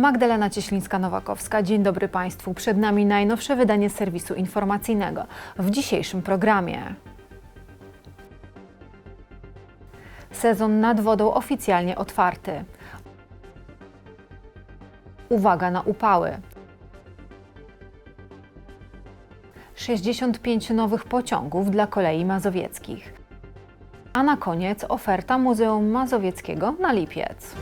Magdalena Cieślińska-Nowakowska. Dzień dobry Państwu. Przed nami najnowsze wydanie serwisu informacyjnego. W dzisiejszym programie. Sezon nad wodą oficjalnie otwarty. Uwaga na upały. 65 nowych pociągów dla kolei mazowieckich. A na koniec oferta Muzeum Mazowieckiego na lipiec.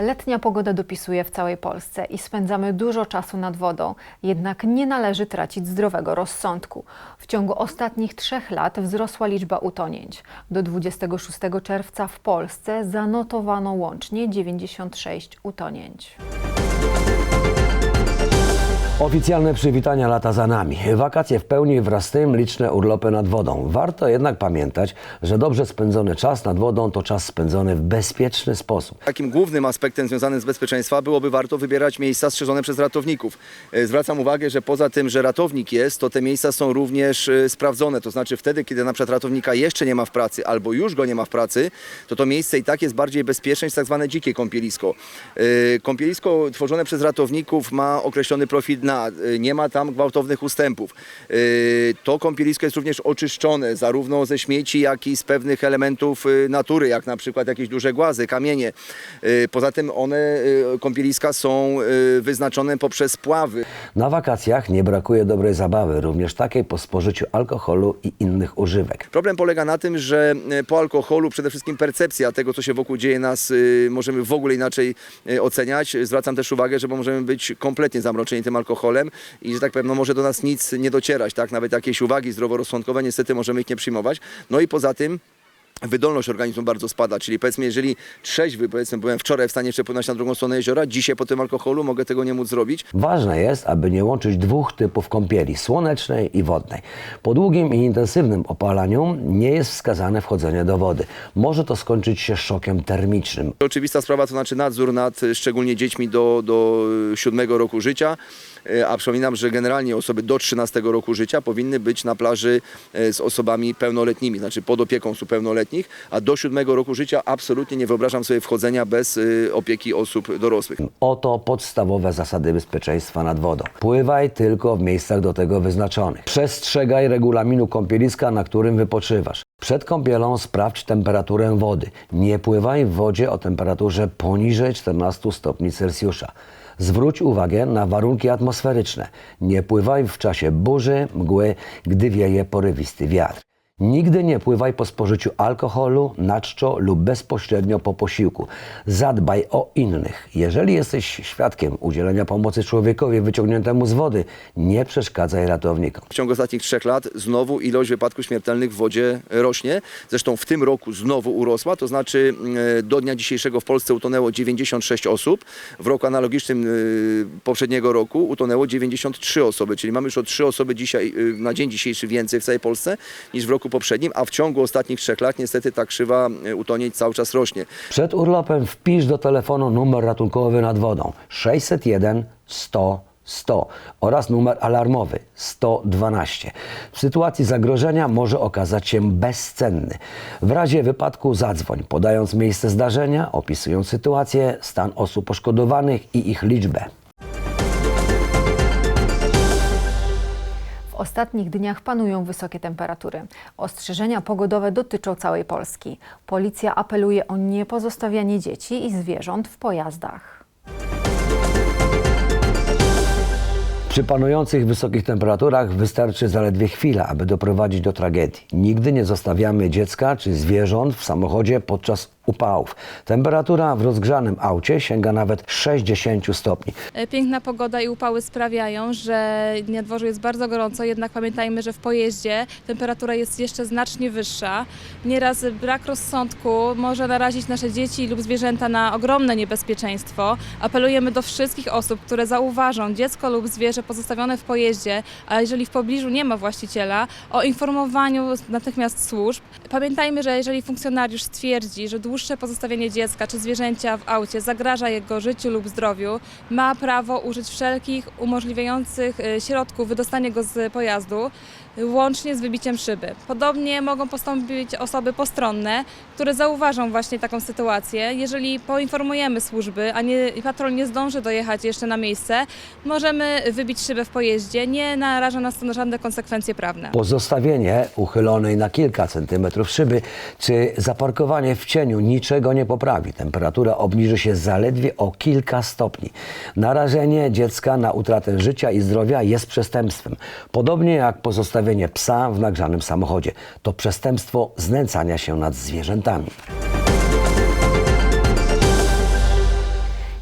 Letnia pogoda dopisuje w całej Polsce i spędzamy dużo czasu nad wodą, jednak nie należy tracić zdrowego rozsądku. W ciągu ostatnich trzech lat wzrosła liczba utonięć. Do 26 czerwca w Polsce zanotowano łącznie 96 utonięć. Oficjalne przywitania lata za nami. Wakacje w pełni wraz z tym liczne urlopy nad wodą. Warto jednak pamiętać, że dobrze spędzony czas nad wodą to czas spędzony w bezpieczny sposób. Takim głównym aspektem związanym z bezpieczeństwa byłoby warto wybierać miejsca strzeżone przez ratowników. E, Zwracam uwagę, że poza tym, że ratownik jest, to te miejsca są również e, sprawdzone. To znaczy wtedy, kiedy na przykład ratownika jeszcze nie ma w pracy albo już go nie ma w pracy, to to miejsce i tak jest bardziej bezpieczne niż tak zwane dzikie kąpielisko. E, Kąpielisko tworzone przez ratowników ma określony profil dna. E, Nie ma tam gwałtownych ustępów. E, To kąpielisko jest również oczyszczone zarówno ze śmieci, jak i z pewnych elementów e, natury, jak na przykład jakieś duże głazy, kamienie. Poza tym one, kąpieliska są wyznaczone poprzez pławy. Na wakacjach nie brakuje dobrej zabawy, również takiej po spożyciu alkoholu i innych używek. Problem polega na tym, że po alkoholu przede wszystkim percepcja tego, co się wokół dzieje nas, y, możemy w ogóle inaczej y, oceniać. Zwracam też uwagę, że możemy być kompletnie zamroczeni tym alkoholem i, że tak powiem, no może do nas nic nie docierać, tak? Nawet jakieś uwagi zdroworozsądkowe, niestety możemy ich nie przyjmować. No i poza tym wydolność organizmu bardzo spada, czyli powiedzmy, jeżeli trzeźwy, powiedzmy, byłem wczoraj w stanie przepłynąć na drugą stronę jeziora, dzisiaj po tym alkoholu mogę tego nie móc zrobić. Ważne jest, aby nie łączyć dwóch typów kąpieli, słonecznej i wodnej. Po długim i intensywnym opalaniu nie jest wskazane wchodzenie do wody. Może to skończyć się szokiem termicznym. Oczywista sprawa to znaczy nadzór nad szczególnie dziećmi do, do siódmego roku życia. Y, A przypominam, że generalnie osoby do 13 roku życia powinny być na plaży y, z osobami pełnoletnimi, znaczy pod opieką osób pełnoletnich, a do 7 roku życia absolutnie nie wyobrażam sobie wchodzenia bez y, opieki osób dorosłych. Oto podstawowe zasady bezpieczeństwa nad wodą. Pływaj tylko w miejscach do tego wyznaczonych. Przestrzegaj regulaminu kąpieliska, na którym wypoczywasz. Przed kąpielą sprawdź temperaturę wody. Nie pływaj w wodzie o temperaturze poniżej 14 stopni Celsjusza. Zwróć uwagę na warunki atmosferyczne. Nie pływaj w czasie burzy, mgły, gdy wieje porywisty wiatr. Nigdy nie pływaj po spożyciu alkoholu, na czczo lub bezpośrednio po posiłku. Zadbaj o innych. Jeżeli jesteś świadkiem udzielenia pomocy człowiekowi wyciągniętemu z wody, nie przeszkadzaj ratownikom. W ciągu ostatnich trzech lat znowu ilość wypadków śmiertelnych w wodzie rośnie. Zresztą w tym roku znowu urosła, to znaczy e, do dnia dzisiejszego w Polsce utonęło 96 osób. W roku analogicznym e, poprzedniego roku utonęło 93 osoby, czyli mamy już o 3 osoby dzisiaj, e, na dzień dzisiejszy więcej w całej Polsce niż w roku poprzednim, a w ciągu ostatnich trzech lat niestety ta krzywa e, utonięć cały czas rośnie. Przed urlopem wpisz do telefonu numer ratunkowy nad wodą 601 100 100 oraz numer alarmowy 112. W sytuacji zagrożenia może okazać się bezcenny. W razie wypadku zadzwoń, podając miejsce zdarzenia, opisując sytuację, stan osób poszkodowanych i ich liczbę. Ostatnich dniach panują wysokie temperatury. Ostrzeżenia pogodowe dotyczą całej Polski. Policja apeluje o niepozostawianie dzieci i zwierząt w pojazdach. Przy panujących wysokich temperaturach wystarczy zaledwie chwila, aby doprowadzić do tragedii. Nigdy nie zostawiamy dziecka czy zwierząt w samochodzie podczas upałów. Temperatura w rozgrzanym aucie sięga nawet 60 stopni. E, Piękna pogoda i upały sprawiają, że na dworzu jest bardzo gorąco, jednak pamiętajmy, że w pojeździe temperatura jest jeszcze znacznie wyższa. Nieraz brak rozsądku może narazić nasze dzieci lub zwierzęta na ogromne niebezpieczeństwo. Apelujemy do wszystkich osób, które zauważą dziecko lub zwierzę pozostawione w pojeździe, a jeżeli w pobliżu nie ma właściciela, o informowaniu natychmiast służb. Pamiętajmy, że jeżeli funkcjonariusz stwierdzi, że dłuższe pozostawienie dziecka czy zwierzęcia w aucie zagraża jego życiu lub zdrowiu, ma prawo użyć wszelkich umożliwiających y, środków wydostanie go z pojazdu, łącznie z wybiciem szyby. Podobnie mogą postąpić osoby postronne, które zauważą właśnie taką sytuację. Jeżeli poinformujemy służby, a nie, patrol nie zdąży dojechać jeszcze na miejsce, możemy wybić szybę w pojeździe. Nie naraża nas to na żadne konsekwencje prawne. Pozostawienie uchylonej na kilka centymetrów szyby czy zaparkowanie w cieniu niczego nie poprawi. Temperatura obniży się zaledwie o kilka stopni. Narażenie dziecka na utratę życia i zdrowia jest przestępstwem. Podobnie jak pozostawienie psa w nagrzanym samochodzie. To przestępstwo znęcania się nad zwierzętami.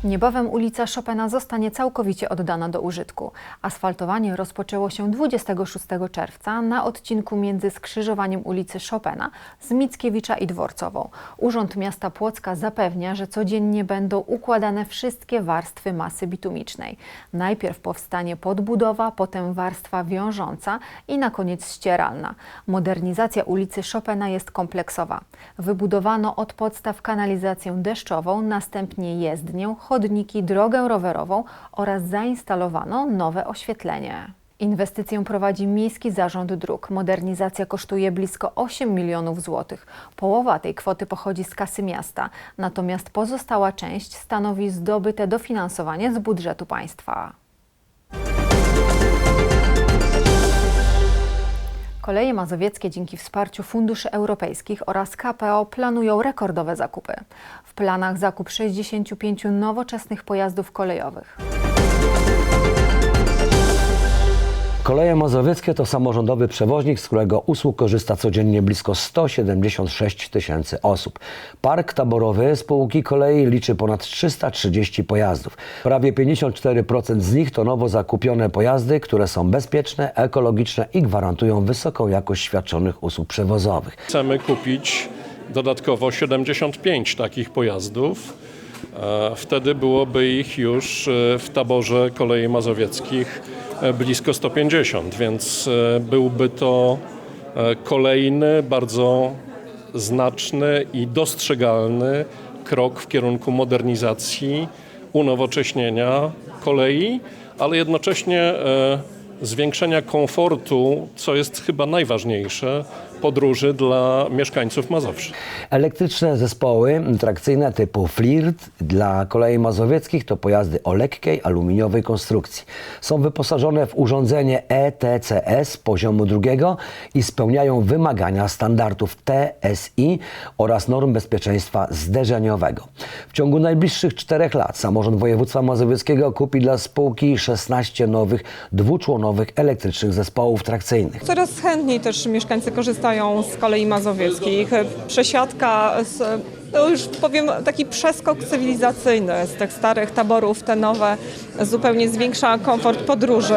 Niebawem ulica Chopina zostanie całkowicie oddana do użytku. Asfaltowanie rozpoczęło się 26 czerwca na odcinku między skrzyżowaniem ulicy Chopina z Mickiewicza i Dworcową. Urząd Miasta Płocka zapewnia, że codziennie będą układane wszystkie warstwy masy bitumicznej. Najpierw powstanie podbudowa, potem warstwa wiążąca i na koniec ścieralna. Modernizacja ulicy Chopina jest kompleksowa. Wybudowano od podstaw kanalizację deszczową, następnie jezdnię, chodniki, drogę rowerową oraz zainstalowano nowe oświetlenie. Inwestycję prowadzi Miejski Zarząd Dróg. Modernizacja kosztuje blisko 8 milionów złotych. Połowa tej kwoty pochodzi z kasy miasta, natomiast pozostała część stanowi zdobyte dofinansowanie z budżetu państwa. Koleje mazowieckie dzięki wsparciu funduszy europejskich oraz KPO planują rekordowe zakupy. W planach zakup 65 nowoczesnych pojazdów kolejowych. Koleje Mazowieckie to samorządowy przewoźnik, z którego usług korzysta codziennie blisko 176 tysięcy osób. Park taborowy spółki kolei liczy ponad 330 pojazdów. Prawie 54% z nich to nowo zakupione pojazdy, które są bezpieczne, ekologiczne i gwarantują wysoką jakość świadczonych usług przewozowych. Chcemy kupić dodatkowo 75 takich pojazdów. E, Wtedy byłoby ich już e, w taborze kolei mazowieckich e, blisko 150, więc byłby to kolejny bardzo znaczny i dostrzegalny krok w kierunku modernizacji, unowocześnienia kolei, ale jednocześnie zwiększenia komfortu, co jest chyba najważniejsze, podróży dla mieszkańców Mazowsza. Elektryczne zespoły trakcyjne typu Flirt dla kolei mazowieckich to pojazdy o lekkiej aluminiowej konstrukcji. Są wyposażone w urządzenie ETCS poziomu drugiego i spełniają wymagania standardów TSI oraz norm bezpieczeństwa zderzeniowego. W ciągu najbliższych czterech lat samorząd województwa mazowieckiego kupi dla spółki 16 nowych dwuczłonowych elektrycznych zespołów trakcyjnych. Coraz chętniej też mieszkańcy korzystają z kolei mazowieckich. Przesiadka, z, no już powiem, taki przeskok cywilizacyjny z tych starych taborów, te nowe, zupełnie zwiększa komfort podróży,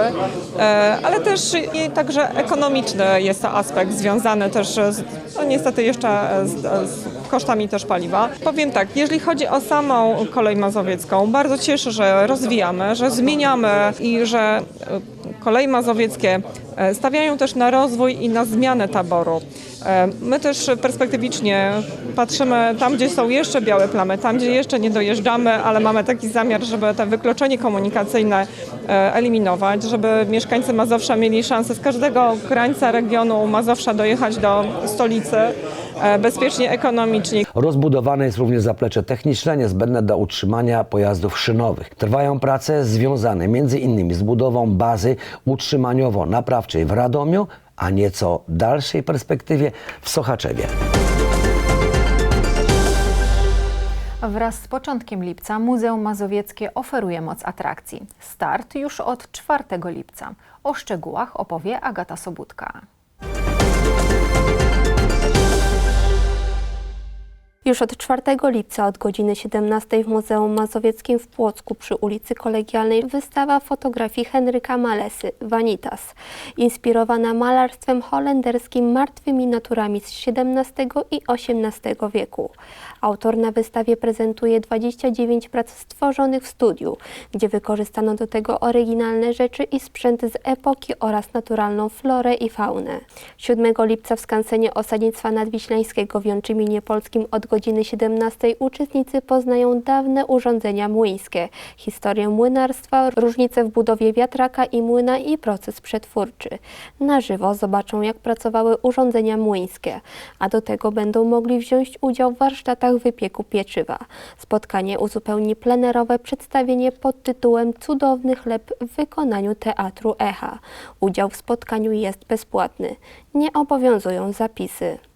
e, ale też i także ekonomiczny jest to aspekt związany też z, no niestety jeszcze z, z kosztami też paliwa. Powiem tak, jeżeli chodzi o samą kolej mazowiecką, bardzo cieszę, że rozwijamy, że zmieniamy i że kolej mazowieckie e, stawiają też na rozwój i na zmianę taboru. E, My też perspektywicznie patrzymy tam, gdzie są jeszcze białe plamy, tam, gdzie jeszcze nie dojeżdżamy, ale mamy taki zamiar, żeby to wykluczenie komunikacyjne e, eliminować, żeby mieszkańcy Mazowsza mieli szansę z każdego krańca regionu Mazowsza dojechać do stolicy bezpiecznie, ekonomicznie. Rozbudowane jest również zaplecze techniczne niezbędne do utrzymania pojazdów szynowych. Trwają prace związane m.in. z budową bazy utrzymaniowo-naprawczej w Radomiu, a nieco dalszej perspektywie w Sochaczewie. Wraz z początkiem lipca Muzeum Mazowieckie oferuje moc atrakcji. Start już od 4 lipca. O szczegółach opowie Agata Tak. Już od 4 lipca od godziny 17 w Muzeum Mazowieckim w Płocku przy ulicy Kolegialnej wystawa fotografii Henryka Malesy Vanitas, inspirowana malarstwem holenderskim martwymi naturami z XVII i XVIII wieku. Autor na wystawie prezentuje 29 prac stworzonych w studiu, gdzie wykorzystano do tego oryginalne rzeczy i sprzęt z epoki oraz naturalną florę i faunę. 7 lipca w skansenie Osadnictwa Nadwiślańskiego w Jączyminie Polskim od godziny 17 uczestnicy poznają dawne urządzenia młyńskie, historię młynarstwa, różnice w budowie wiatraka i młyna i proces przetwórczy. Na żywo zobaczą jak pracowały urządzenia młyńskie, a do tego będą mogli wziąć udział w warsztatach wypieku pieczywa. Spotkanie uzupełni plenerowe przedstawienie pod tytułem Cudowny chleb w wykonaniu Teatru Echa. Udział w spotkaniu jest bezpłatny. Nie obowiązują zapisy.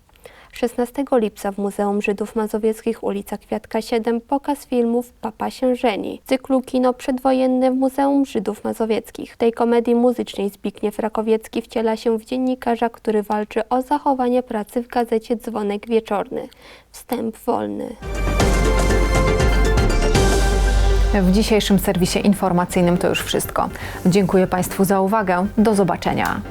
16 lipca w Muzeum Żydów Mazowieckich ulica Kwiatka 7 pokaz filmów Papa się żeni. Cyklu Kino Przedwojenne w Muzeum Żydów Mazowieckich. W tej komedii muzycznej Zbigniew Rakowiecki wciela się w dziennikarza, który walczy o zachowanie pracy w gazecie Dzwonek Wieczorny. Wstęp wolny. W dzisiejszym serwisie informacyjnym to już wszystko. Dziękuję Państwu za uwagę. Do zobaczenia.